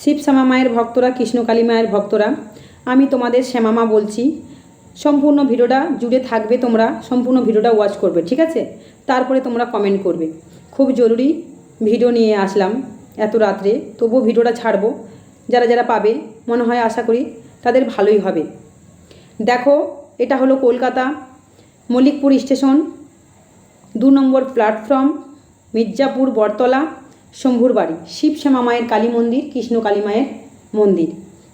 শিব শ্যামা মায়ের ভক্তরা, কৃষ্ণকালী মায়ের ভক্তরা, আমি তোমাদের শ্যামামা বলছি। সম্পূর্ণ ভিডিওটা জুড়ে থাকবে তোমরা, সম্পূর্ণ ভিডিওটা ওয়াচ করবে, ঠিক আছে? তারপরে তোমরা কমেন্ট করবে। খুব জরুরি ভিডিও নিয়ে আসলাম এত রাত্রে, তবুও ভিডিওটা ছাড়বো। যারা যারা পাবে, মনে হয় আশা করি তাদের ভালোই হবে। দেখো, এটা হলো কলকাতা মল্লিকপুর স্টেশন, দু নম্বর প্ল্যাটফর্ম মির্জাপুর, বটতলা। শম্ভুর বাড়ি, শিব শ্যামা মায়ের কালী মন্দির, কৃষ্ণ কালী মায়ের মন্দির।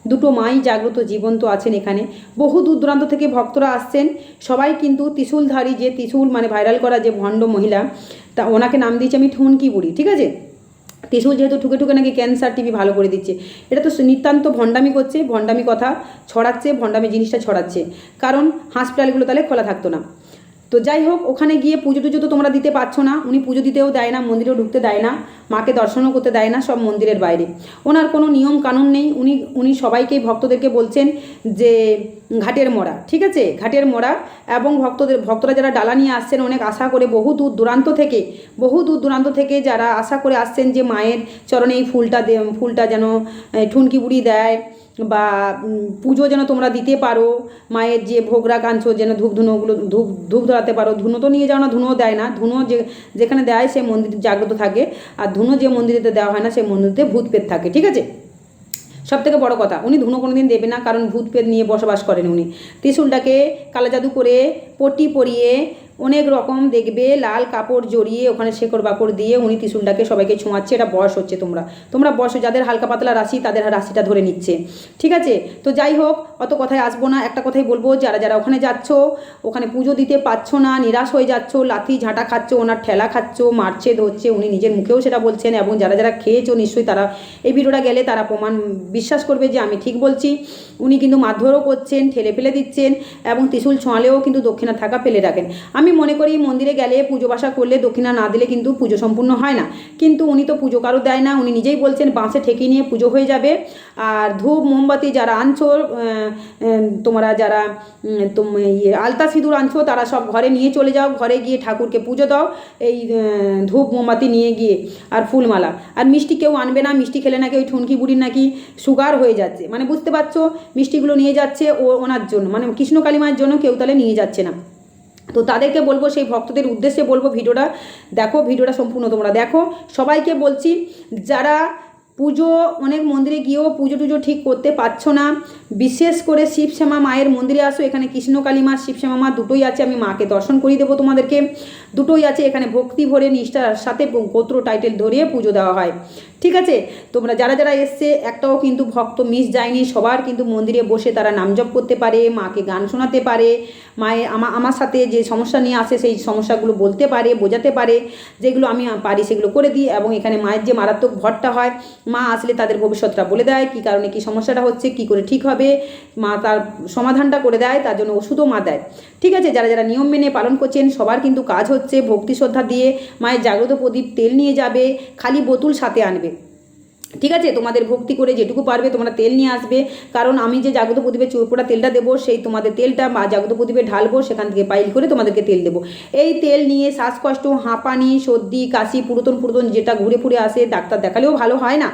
দুটো মাই জাগ্রত জীবন্ত আছেন এখানে। বহু দূর দূরান্ত থেকে ভক্তরা আসছেন। সবাই কিন্তু ত্রিশূলধারী যে ত্রিশূল মানে ভাইরাল করা যে ভণ্ড মহিলা, তা ওনাকে নাম দিয়েছি আমি ঠুনকি বুড়ি, ঠিক আছে? ত্রিশূল যেহেতু ঠুকে ঠুকে নাকি ক্যান্সার টিভি ভালো করে দিচ্ছে। এটা তো নিতান্ত ভণ্ডামি করছে, ভণ্ডামি কথা ছড়াচ্ছে, ভণ্ডামি জিনিসটা ছড়াচ্ছে। কারণ হাসপাতালগুলো তাহলে খোলা থাকতো না। তো যাই হোক, ওখানে গিয়ে পুজো টুজো তো তোমরা দিতে পারছ না। উনি পুজো দিতেও দেয় না, মন্দিরেও ঢুকতে দেয় না, মাকে দর্শনও করতে দেয় না, সব মন্দিরের বাইরে। ওনার কোনো নিয়ম কানুন নেই, উনি উনি সবাইকেই ভক্তদেরকে বলছেন যে, ঘাটের মোড়া ঠিক আছে? ঘাটের মোড়া এবং ভক্তদের, ভক্তরা যারা ডালা নিয়ে আসছেন, অনেক আশা করে বহু দূর দূরান্ত থেকে, বহু দূর দূরান্ত থেকে যারা আশা করে আসছেন যে, মায়ের চরণে এই ফুলটা ফুলটা যেন ঠুনকি বুড়ি দেয় বা পুজো যেন তোমরা দিতে পারো, মায়ের যে ভোগরা কাঞ্চ যেন ধূপ ধুনোগুলো, ধূপ ধূপ ধরাতে পারো, ধুনো তো নিয়ে যাও না ধুনো দেয় না, ধুনো যে, যেখানে দেয় সে মন্দির জাগ্রত থাকে, আর ধুনো যে মন্দিরেতে দেওয়া হয় না সেই মন্দিরেতে ভূত পেত থাকে, ঠিক আছে? সব থেকে বড় কথা, উনি ধুনো কোনো দিন দেবে না, কারণ ভূত পেত নিয়ে বসবাস করেন উনি। ত্রিশুলটাকে কালা জাদু করে পটি পরিয়ে অনেক রকম দেখবে, লাল কাপড় জড়িয়ে ওখানে শেকড় বাকড় দিয়ে উনি ত্রিশুলটাকে সবাইকে ছোঁয়াচ্ছে, এটা বয়স হচ্ছে তোমরা। তোমরা বয়স যাদের হালকা পাতলা রাশি তাদের রাশিটা ধরে নিচ্ছে। ঠিক আছে? তো যাই হোক, অত কথায় আসব না। একটা কথাই বলব, যারা যারা ওখানে যাচ্ছ, ওখানে পুজো দিতে পারছ না, নিরাশ হয়ে যাচ্ছ, লাথি, ঝাঁটা খাচ্ছ, ওনার ঠেলা খাচ্ছ, মারছে, ধরছে, উনি নিজের মুখেও সেটা বলছেন এবং যারা যারা খেয়েছো নিশ্চয়ই তারা এই ভিডিওটা গেলে তারা প্রমাণ বিশ্বাস করবে যে আমি ঠিক বলছি। উনি কিন্তু মারধরও করছেন, ঠেলে ফেলে দিচ্ছেন এবং ত্রিশুল ছোঁয়ালেও কিন্তু দক্ষিণা থাকা ফেলে রাখেন। আমি মনে করি মন্দিরে গেলে পুজো বাসা করলে দক্ষিণা না দিলে কিন্তু পুজো সম্পূর্ণ হয় না। কিন্তু উনি তো পুজো কারও দেয় না, উনি নিজেই বলছেন বাঁশে ঠেকিয়ে নিয়ে পুজো হয়ে যাবে। আর ধূপ, মোমবাতি যারা আনছো তোমরা যারা ইয়ে আলতা সিঁদুর আনছো, তারা সব ঘরে নিয়ে চলে যাও, ঘরে গিয়ে ঠাকুরকে পুজো দাও, এই ধূপ, মোমবাতি নিয়ে গিয়ে, আর ফুলমালা। আর মিষ্টি কেউ আনবে না, মিষ্টি খেলে নাকি ওই ঠুনকি বুড়ির নাকি সুগার হয়ে যাচ্ছে। মানে বুঝতে পারছ, মিষ্টিগুলো নিয়ে যাচ্ছে ও, ওনার জন্য। মানে কৃষ্ণ কালী মায়ের জন্য কেউ তাহলে নিয়ে যাচ্ছে না। তো তাদেরকে বলব, সেই ভক্তদের উদ্দেশ্যে বলব ভিডিওটা। দেখো, ভিডিওটা সম্পূর্ণ তোমরা দেখো। সবাইকে বলছি, যারা পুজো, অনেক মন্দিরে গিয়েও পুজো টুজো ঠিক করতে পারছ না বিশেষ করে শিবশ্যামা মায়ের মন্দিরে আসো, এখানে কৃষ্ণকালী মা, শিবশ্যামা মা দুটোই আছে, আমি মাকে দর্শন করিয়ে দেবো তোমাদেরকে। দুটোই আছে, এখানে ভক্তি ভরে নিষ্ঠার সাথে গোত্র টাইটেল ধরিয়ে পুজো দেওয়া হয়। ঠিক আছে? তোমরা যারা যারা এসছে, একটাও কিন্তু ভক্ত মিস যায়নি, সবার কিন্তু মন্দিরে বসে তারা নাম জপ করতে পারে, মাকে গান শোনাতে পারে মায়ের আমা, আমার সাথে যে সমস্যা নিয়ে আসে, সেই সমস্যাগুলো বলতে পারে, বোঝাতে পারে, যেগুলো আমি পারি সেগুলো করে দিই এবং এখানে মায়ের যে মারাত্মক ভরটা হয়, মা আসলে তাদের ভবিষ্যৎটা বলে দেয়, কী কারণে কী সমস্যাটা হচ্ছে, কী করে ঠিক হবে মা তার সমাধানটা করে দেয়, তার জন্য ওষুধও মা দেয়। ঠিক আছে, যারা যারা নিয়ম মেনে পালন করছেন, সবার কিন্তু কাজ হচ্ছে ভক্তি শ্রদ্ধা দিয়ে মায়ের জাগ্রত প্রদীপ তেল নিয়ে যাবে, খালি বোতল সাথে আনবে। ঠিক আছে, তোমাদের ভক্তি করে যেটুকু পারবে তোমরা তেল নিয়ে আসবে। কারণ আমি যে জাগত প্রদীপে চুরপোড়া তেলটা দেবো, সেই তোমাদের তেলটা বা জাগত প্রদীপে ঢালবো, সেখান থেকে পাইল করে তোমাদেরকে তেল দেবো। এই তেল নিয়ে শ্বাসকষ্ট, হাঁপানি, সর্দি, কাশি পুরাতন পুরাতন যেটা ঘুরে ফুরে আসে, ডাক্তার দেখালেও ভালো হয় না।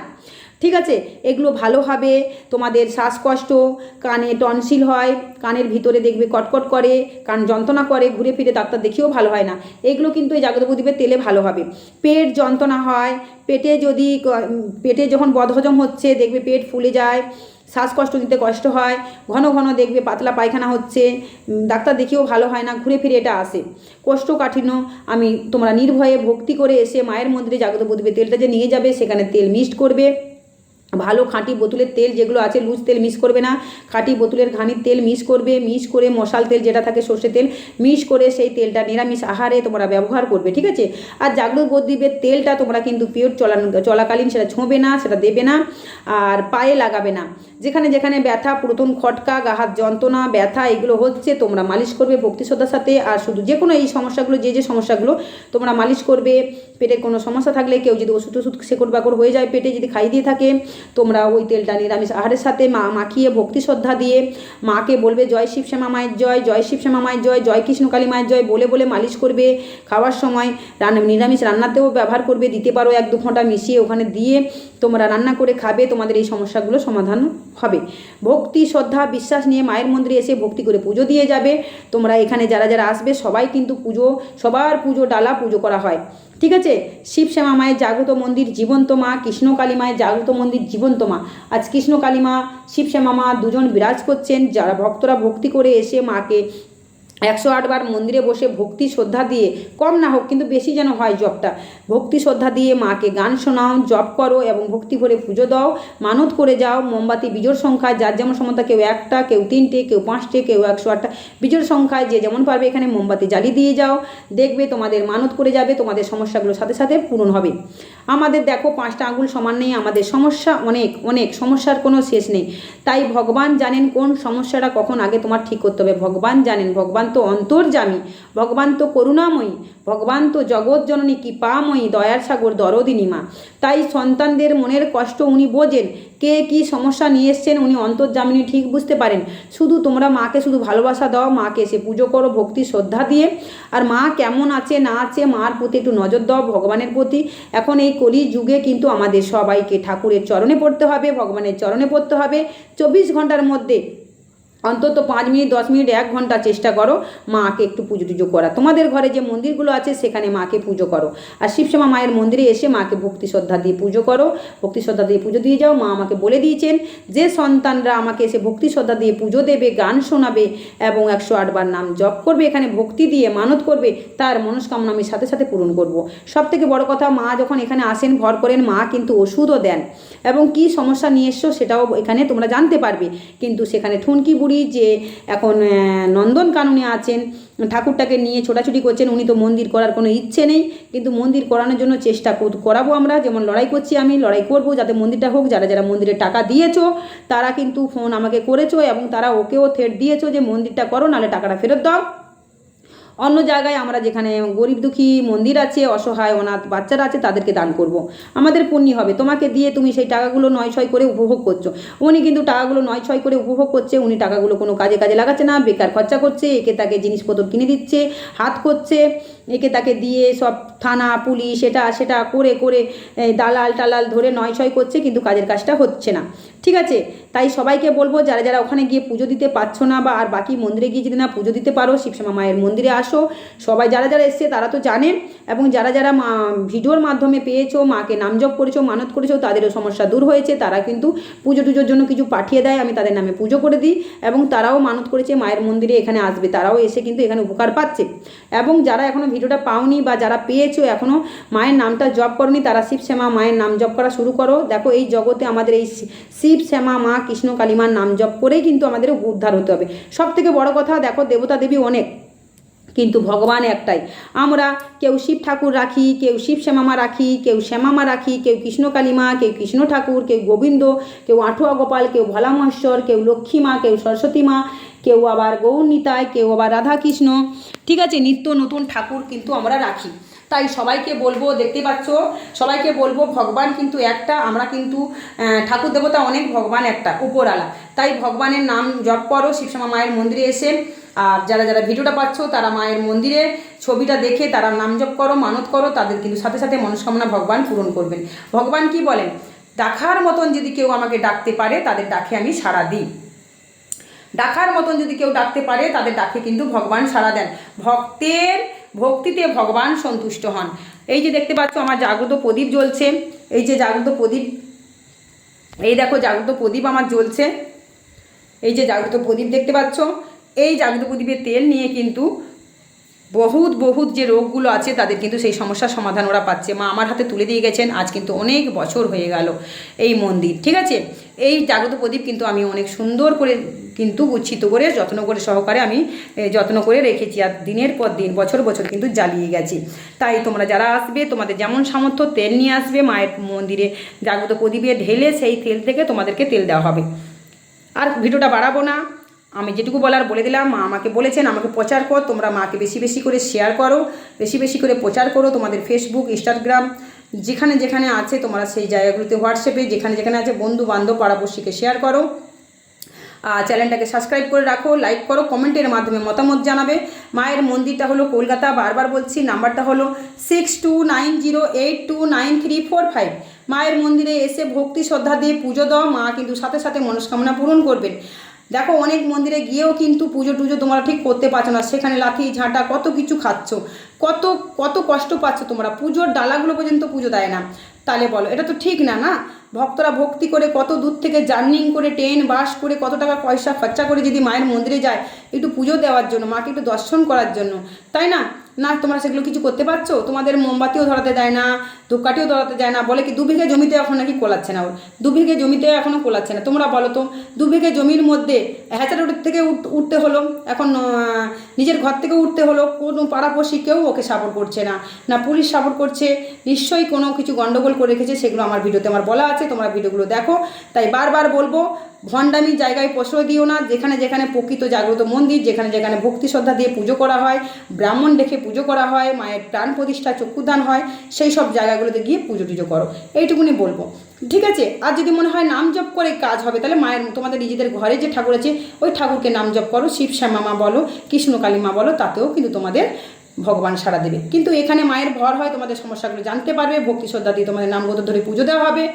ঠিক আছে? এগুলো ভালো হবে, তোমাদের শ্বাসকষ্ট, কানে টনসিল হয়, কানের ভিতরে দেখবে কটকট করে, কান যন্ত্রণা করে, ঘুরে ফিরে ডাক্তার দেখিয়েও ভালো হয় না। এগুলো কিন্তু এই জাগত প্রদীপের তেলে ভালো হবে। পেট যন্ত্রণা হয়, পেটে যদি পেটে যখন বদহজম হচ্ছে, দেখবে পেট ফুলে যায়, শ্বাসকষ্ট নিতে কষ্ট হয়, ঘন ঘন দেখবে পাতলা পায়খানা হচ্ছে ডাক্তার দেখিয়েও ভালো হয় না, ঘুরে ফিরে এটা আসে। কোষ্ঠকাঠিন্য, আমি তোমরা নির্ভয়ে ভক্তি করে এসে মায়ের মন্দিরে জাগত প্রদীপে তেলটা যে নিয়ে যাবে, সেখানে তেল মিক্সড করবে। ভালো খাঁটি বোতলের তেল যেগুলো আছে, লুজ তেল মিস করবে না। খাঁটি বোতলের ঘানির তেল মিস করবে, মিস করে মশাল তেল যেটা থাকে সর্ষে তেল, মিস করে সেই তেলটা নিরামিষ আহারে তোমরা ব্যবহার করবে, ঠিক আছে? আর জাগরুক প্রদীপের তেলটা তোমরা কিন্তু পিওর চলান, চলাকালীন সেটা ছোঁবে না, সেটা দেবে না, আর পায়ে লাগাবে না। যেখানে যেখানে ব্যথা, পুরাতন খটকা, গাহাত যন্ত্রণা, ব্যথা, এগুলো হচ্ছে তোমরা মালিশ করবে ভক্তি শ্রদ্ধার সাথে, আর শুধু যে কোনো এই সমস্যাগুলো, যে যে সমস্যাগুলো তোমরা মালিশ করবে, পেটের কোনো সমস্যা থাকলে কেউ যদি ওষুধ ওষুধ শেকড় বাকড় হয়ে যায় পেটে, যদি খাই দিয়ে থাকে তোমরা ওই তেলটা নিরামিষ আহারের সাথে মা মাখিয়ে ভক্তি শ্রদ্ধা দিয়ে মাকে বলবে, জয় শিব শ্যামা মায়ের জয় জয় শিব শ্যামা মায়ের জয় জয় কৃষ্ণ কালী মায়ের জয় বলে বলে মালিশ করবে খাওয়ার সময়। রান্না নিরামিষ রান্নাতেও ব্যবহার করবে, দিতে পারো এক দু ঘণ্টা মিশিয়ে ওখানে দিয়ে তোমরা রান্না করে খাবে, তোমাদের এই সমস্যাগুলো সমাধান হবে। ভক্তি, শ্রদ্ধা, বিশ্বাস নিয়ে মায়ের মন্দিরে এসে ভক্তি করে পুজো দিয়ে যাবে। তোমরা এখানে যারা যারা আসবে, সবাই কিন্তু পুজো, সবার পুজো ডালা পুজো করা হয়। ঠিক আছে? শিব শ্যামা মায়ের জাগ্রত মন্দির, জীবন্ত মা, কৃষ্ণ কালী মায়ের জাগ্রত মন্দির, জীবন্ত মা। আজ কৃষ্ণ কালী মা, শিব শ্যামা মা দুজন বিরাজ করছেন। যারা ভক্তরা ভক্তি করে এসে মাকে একশো আটবার মন্দিরে বসে ভক্তি শ্রদ্ধা দিয়ে, কম না হোক কিন্তু বেশি যেন হয় জপটা। ভক্তি শ্রদ্ধা দিয়ে মাকে গান শোনাও, জপ করো এবং ভক্তি ভরে পুজো দাও। মানত করে যাও, মোমবাতি বিজোর সংখ্যায় যার যেমন সমতা কেউ একটা, কেউ তিনটে, কেউ পাঁচটে, কেউ একশো আটটা বিজোর সংখ্যায় যে যেমন পারবে এখানে মোমবাতি জ্বালিয়ে দিয়ে যাও। দেখবে তোমাদের মানত করে যাবে, তোমাদের সমস্যাগুলো সাথে সাথে পূরণ হবে। আমাদের দেখো পাঁচটা আঙুল সমান নেই, আমাদের সমস্যা অনেক অনেক, সমস্যার কোনো শেষ নেই। তাই ভগবান জানেন কোন সমস্যাটা কখন আগে তোমার ঠিক করতে হবে। ভগবান জানেন, ভগবান তো অন্তর্জামী ভগবান তো করুণাময়ী, ভগবান তো জগৎ জননী কৃপাময়ী, দয়ার সাগর দরদিনী মা। তাই সন্তানদের মনের কষ্ট উনি বোঝেন কে কি সমস্যা নিয়ে এসছেন উনি অন্তর্জামিনী ঠিক বুঝতে পারেন। শুধু তোমরা মাকে শুধু ভালোবাসা দাও, মাকে এসে পুজো করো, ভক্তি শ্রদ্ধা দিয়ে। আর মা কেমন আছে, না আছে, মার প্রতি একটু নজর দাও ভগবানের প্রতি। এখন এই কলি যুগে কিন্তু আমাদের সবাইকে ঠাকুরের চরণে পড়তে হবে, ভগবানের চরণে পড়তে হবে। চব্বিশ ঘণ্টার মধ্যে অন্তত পাঁচ মিনিট, দশ মিনিট, এক ঘণ্টা চেষ্টা করো মাকে একটু পুজো টুজো করা। তোমাদের ঘরে যে মন্দিরগুলো আছে সেখানে মাকে পুজো করো। আর শিবশ্যামা মায়ের মন্দিরে এসে মাকে ভক্তি শ্রদ্ধা দিয়ে পুজো করো। ভক্তি শ্রদ্ধা দিয়ে পুজো দিয়ে যাও। মা আমাকে বলে দিয়েছেন যে সন্তানরা আমাকে এসে ভক্তি শ্রদ্ধা দিয়ে পুজো দেবে, গান শোনাবে এবং একশো আটবার নাম জপ করবে, এখানে ভক্তি দিয়ে মানত করবে, তার মনস্কামনা আমি সাথে সাথে পূরণ করব। সব থেকে বড় কথা, মা যখন এখানে আসেন ভর করেন, মা কিন্তু ওষুধও দেন। এবং কি সমস্যা নিয়ে এসছো সেটাও এখানে তোমরা জানতে পারবে। কিন্তু সেখানে ঠুনকি বুড়ি যে এখন নন্দন কাননে আছেন, ঠাকুরটাকে নিয়ে ছোটাছুটি করছেন, উনি তো মন্দির করার কোনো ইচ্ছে নেই। কিন্তু মন্দির করানোর জন্য চেষ্টা কর- করাবো আমরা, যেমন লড়াই করছি আমি, লড়াই করব, যাতে মন্দিরটা হোক, যারা যারা মন্দিরে টাকা দিয়েছ, তারা কিন্তু ফোন আমাকে করেছ এবং তারা ওকেও থেট দিয়েছ যে মন্দিরটা করো, নাহলে টাকাটা ফেরত দাও। অন্য জায়গায় আমরা যেখানে গরিব দুঃখী মন্দির আছে, অসহায় অনাথ বাচ্চারা আছে, তাদেরকে দান করব। আমাদের পুণ্যি হবে। তোমাকে দিয়ে তুমি সেই টাকাগুলো নয় ছয় করে উপভোগ করছ। উনি কিন্তু টাকাগুলো নয় ছয় করে উপভোগ করছে, উনি টাকাগুলো কোনো কাজে কাজে লাগাচ্ছে না, বেকার খরচা করছে, একে তাকে জিনিসপত্র কিনে দিচ্ছে, হাত করছে, একে তাকে দিয়ে সব থানা, পুলিশ এটা সেটা করে করে দালাল টালাল ধরে নয় ছয় করছে, কিন্তু কাজের কাজটা হচ্ছে না। ঠিক আছে? তাই সবাইকে বলব, যারা যারা ওখানে গিয়ে পুজো দিতে পারছ না বা আর বাকি মন্দিরে গিয়ে যদি না পুজো দিতে পারো, শিবশ্যামা মায়ের মন্দিরে আসো। সবাই যারা যারা এসছে তারা তো জানেন এবং যারা যারা মা, ভিডিওর মাধ্যমে পেয়েছ, মাকে নামজপ করেছ, মানত করেছ, তাদেরও সমস্যা দূর হয়েছে। তারা কিন্তু পুজো টুজোর জন্য কিছু পাঠিয়ে দেয়, আমি তাদের নামে পুজো করে দিই। এবং তারাও মানত করেছে, মায়ের মন্দিরে এখানে আসবে। তারাও এসে কিন্তু এখানে উপকার পাচ্ছে। এবং যারা এখনও ভিডিওটা পাওনি বা যারা পেয়েছ এখনও মায়ের নামটা জপ করনি, তারা শিব শ্যামা মায়ের নাম জপ করা শুরু করো। দেখো, এই জগতে আমাদের এই শিব শ্যামা, মা কৃষ্ণ কালীমার নাম জপ করেই কিন্তু আমাদের উদ্ধার হতে হবে। সব থেকে বড় কথা, দেখো, দেবতা দেবী অনেক। কিন্তু ভগবান একটাই। আমরা কেউ শিব ঠাকুর রাখি, কেউ শিব শ্যামামা রাখি, কেউ শ্যামামা রাখি, কেউ কৃষ্ণ কালীমা, কেউ কৃষ্ণ ঠাকুর, কেউ গোবিন্দ, কেউ আঠুয়া গোপাল, কেউ ভোলা মহেশ্বর কেউ লক্ষ্মী মা কেউ সরস্বতী মা কেউ আবার গৌরনীতায়, কেউ আবার রাধাকৃষ্ণ। ঠিক আছে, নিত্য নতুন ঠাকুর কিন্তু আমরা রাখি। তাই সবাইকে বলব, দেখতে পাচ্ছ, সবাইকে বলব, ভগবান কিন্তু একটা, আমরা কিন্তু ঠাকুর দেবতা অনেক, ভগবান একটা উপরালা তাই ভগবানের নাম জপ করো শিবশ্যামা মায়ের মন্দিরে এসে। আর যারা যারা ভিডিওটা পাচ্ছ, তারা মায়ের মন্দিরে ছবিটা দেখে, তারা নাম জপ করো, মানত করো, তাদের কিন্তু সাথে সাথে মনস্কামনা ভগবান পূরণ করবেন। ভগবান কি বলেন? ডাকার মতন যদি কেউ আমাকে ডাকতে পারে, তাদের ডাকে আমি সাড়া দিই। ডাকার মতন যদি কেউ ডাকতে পারে, তাদের ডাকে কিন্তু ভগবান সাড়া দেন। ভক্তের ভক্তিতে ভগবান সন্তুষ্ট হন। এই যে দেখতে পাচ্ছ, আমার জাগ্রত প্রদীপ জ্বলছে। এই যে জাগ্রত প্রদীপ, এই দেখো জাগ্রত প্রদীপ আমার জ্বলছে। এই যে জাগ্রত প্রদীপ দেখতে পাচ্ছ এই জাগ্রত প্রদীপের তেল নিয়ে কিন্তু বহুত বহুত যে রোগগুলো আছে তাদের কিন্তু সেই সমস্যার সমাধান ওরা পাচ্ছে। মা আমার হাতে তুলে দিয়ে গেছেন, আজ কিন্তু অনেক বছর হয়ে গেল এই মন্দির, ঠিক আছে? এই জাগ্রত প্রদীপ কিন্তু আমি অনেক সুন্দর করে কিন্তু গুচ্ছিত করে, যত্ন করে সহকারে আমি যত্ন করে রেখেছি আর দিনের পর দিন, বছর বছর কিন্তু জ্বালিয়ে গেছি। তাই তোমরা যারা আসবে, তোমাদের যেমন সামর্থ্য, তেল নিয়ে আসবে মায়ের মন্দিরে। জাগ্রত প্রদীপে ঢেলে সেই তেল থেকে তোমাদেরকে তেল দেওয়া হবে। আর ভিডিওটা বাড়াবো না। আমি যেটুকু বলার বলে দিলাম, মা আমাকে বলেছেন, আমাকে প্রচার কর, তোমরা মাকে বেশি বেশি করে শেয়ার করো, বেশি বেশি করে প্রচার করো তোমাদের ফেসবুক ইনস্টাগ্রাম যেখানে যেখানে আছে তোমরা সেই জায়গাগুলোতে হোয়াটসঅ্যাপে যেখানে যেখানে আছে বন্ধু বান্ধব পাড়াপড়শিকে শেয়ার করো। আর চ্যানেলটাকে সাবস্ক্রাইব করে রাখো লাইক করো কমেন্টের মাধ্যমে মতামত জানাবে। মায়ের মন্দিরটা হলো কলকাতা, বারবার বলছি, নাম্বারটা হলো six two nine zero eight two nine three four five মায়ের মন্দিরে এসে ভক্তি, শ্রদ্ধা দিয়ে পুজো দাও, মা কিন্তু সাথে সাথে মনস্কামনা পূরণ করবেন। দেখো অনেক মন্দিরে গিয়েও কিন্তু পুজো টুজো তোমরা ঠিক করতে পারছ না। সেখানে লাঠি, ঝাঁটা, কত কিছু খাচ্ছ। কত কত কষ্ট পাচ্ছ তোমরা। পুজোর ডালাগুলো পর্যন্ত পুজো দেয় না। তাহলে বলো, এটা তো ঠিক না না? ভক্তরা ভক্তি করে কত দূর থেকে জার্নিং করে, ট্রেন, বাস করে কত টাকা পয়সা খরচা করে যদি মায়ের মন্দিরে যায়, একটু পুজো দেওয়ার জন্য, মাকে একটু দর্শন করার জন্য, তাই না? না, তোমরা সেগুলো কিছু করতে পারছ? তোমাদের মোমবাতিও ধরাতে দেয় না, ধূপকাঠিও ধরাতে দেয় না, বলে কি দু বিঘে জমিতে এখন নাকি কোলাচ্ছে না ওর? দু বিঘে জমিতে এখনও কোলাচ্ছে না। তোমরা বলো তো, দু বিঘে জমির মধ্যে হ্যাচার থেকে উঠ- উঠতে হলো, এখন নিজের ঘর থেকে উঠতে হলো, কোনো পাড়াপড়শি কেউ ওকে সাপোর্ট করছে না। না, পুলিশ সাপোর্ট করছে, নিশ্চয়ই কোনো কিছু গন্ডগোল করে রেখেছে, সেগুলো আমার ভিডিওতে আমার বলা আছে, তোমরা ভিডিওগুলো দেখো। তাই বারবার বলব ভণ্ডামি জায়গায় প্রশ্রয় দিও না, যেখানে যেখানে প্রকৃত জাগ্রত মন্দির, যেখানে যেখানে ভক্তি শ্রদ্ধা দিয়ে পুজো করা হয়, ব্রাহ্মণ ডেকে পুজো করা হয়, মায়ের প্রাণ প্রতিষ্ঠা চক্ষুদান হয়, সেই সব জায়গাগুলোতে গিয়ে পুজো টুজো করো। এইটুকুনি বলব। ঠিক আছে? আর যদি মনে হয় নাম জপ করে কাজ হবে, তাহলে মায়ের, তোমাদের নিজেদের ঘরে যে ঠাকুর আছে, ওই ঠাকুরকে নাম জপ করো। শিব শ্যামা মা বলো, কৃষ্ণকালী মা বলো, তাতেও কিন্তু তোমাদের ভগবান সাড়া দেবে। কিন্তু এখানে মায়ের ভর হয়, তোমাদের সমস্যাগুলো জানতে পারবে, ভক্তি শ্রদ্ধা দিয়ে তোমাদের নামগত ধরে পুজো দেওয়া হবে।